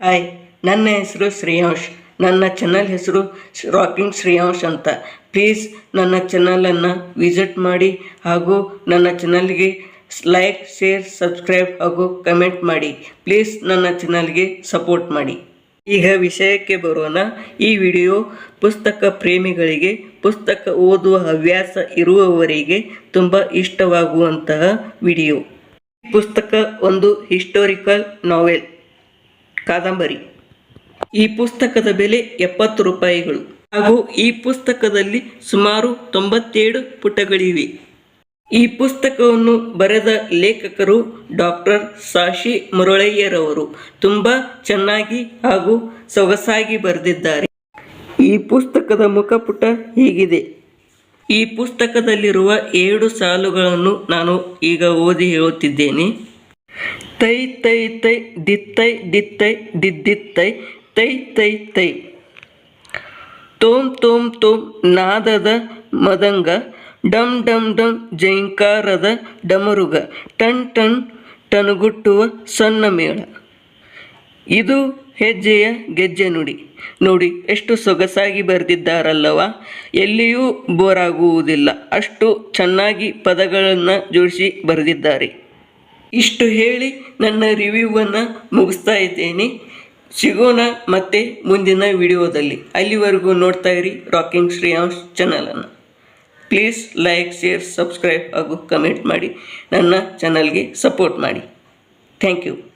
Hi ನನ್ನ ಹೆಸರು ಶ್ರೇಯಾಂಶ್. ನನ್ನ ಚಾನಲ್ ಹೆಸರು ರಾಕಿಂಗ್ ಶ್ರೇಯಾಂಶ್ ಅಂತ. ಪ್ಲೀಸ್ ನನ್ನ ಚಾನಲನ್ನು ವಿಸಿಟ್ ಮಾಡಿ ಹಾಗೂ ನನ್ನ ಚಾನಲ್ಗೆ ಲೈಕ್ ಶೇರ್ ಸಬ್ಸ್ಕ್ರೈಬ್ ಹಾಗೂ ಕಮೆಂಟ್ ಮಾಡಿ. ಪ್ಲೀಸ್ ನನ್ನ ಚಾನಲ್ಗೆ ಸಪೋರ್ಟ್ ಮಾಡಿ. ಈಗ ವಿಷಯಕ್ಕೆ ಬರೋಣ. ಈ ವಿಡಿಯೋ ಪುಸ್ತಕ ಪ್ರೇಮಿಗಳಿಗೆ, ಪುಸ್ತಕ ಓದುವ ಹವ್ಯಾಸ ಇರುವವರಿಗೆ ತುಂಬ ಇಷ್ಟವಾಗುವಂತಹ ವಿಡಿಯೋ ಪುಸ್ತಕ ಒಂದು ಹಿಸ್ಟೋರಿಕಲ್ ನಾವೆಲ್ ಕಾದಂಬರಿ. ಈ ಪುಸ್ತಕದ ಬೆಲೆ ಎಪ್ಪತ್ತು ರೂಪಾಯಿಗಳು. ಹಾಗೂ ಈ ಪುಸ್ತಕದಲ್ಲಿ ಸುಮಾರು ತೊಂಬತ್ತೇಳು ಪುಟಗಳಿವೆ. ಈ ಪುಸ್ತಕವನ್ನು ಬರೆದ ಲೇಖಕರು ಡಾಕ್ಟರ್ ಸಾಶಿ ಮುರಳಯ್ಯರವರು. ತುಂಬ ಚೆನ್ನಾಗಿ ಹಾಗೂ ಸೊಗಸಾಗಿ ಬರೆದಿದ್ದಾರೆ. ಈ ಪುಸ್ತಕದ ಮುಖಪುಟ ಹೀಗಿದೆ. ಈ ಪುಸ್ತಕದಲ್ಲಿರುವ ಏಳು ಸಾಲುಗಳನ್ನು ನಾನು ಈಗ ಓದಿ ಹೇಳುತ್ತಿದ್ದೇನೆ. ತೈ ತೈ ತೈ ದಿತ್ತೈ ದಿತ್ತೈ ದಿದ್ದಿತ್ತೈ ತೈ ತೈ ತೈ, ತೋಂ ತೋಂ. ತೋಂ ನಾದದ ಮದಂಗ ಡಮ್ ಡಮ್ ಡಮ್ ಜೈಂಕಾರದ ಡಮರುಗ, ಟನ್ ಟನ್, ಟನುಗುಟ್ಟುವ ಸಣ್ಣ ಮೇಳ. ಇದು ಹೆಜ್ಜೆಯ ಗೆಜ್ಜೆ ನುಡಿ. ನೋಡಿ, ಎಷ್ಟು ಸೊಗಸಾಗಿ ಬರೆದಿದ್ದಾರಲ್ಲವ. ಎಲ್ಲಿಯೂ ಬೋರಾಗುವುದಿಲ್ಲ. ಅಷ್ಟು ಚೆನ್ನಾಗಿ ಪದಗಳನ್ನು ಜೋಡಿಸಿ ಬರೆದಿದ್ದಾರೆ. ಇಷ್ಟು ಹೇಳಿ ನನ್ನ ರಿವ್ಯೂವನ್ನು ಮುಗಿಸ್ತಾ ಇದ್ದೇನೆ. ಸಿಗೋಣ ಮತ್ತೆ ಮುಂದಿನ ವಿಡಿಯೋದಲ್ಲಿ. ಅಲ್ಲಿವರೆಗೂ ನೋಡ್ತಾ ಇರಿ ರಾಕಿಂಗ್ ಶ್ರೇಯಾಂಶ್ ಚಾನಲನ್ನು ಪ್ಲೀಸ್ ಲೈಕ್ ಶೇರ್ ಸಬ್ಸ್ಕ್ರೈಬ್ ಹಾಗೂ ಕಮೆಂಟ್ ಮಾಡಿ. ನನ್ನ ಚಾನಲ್ಗೆ ಸಪೋರ್ಟ್ ಮಾಡಿ. Thank you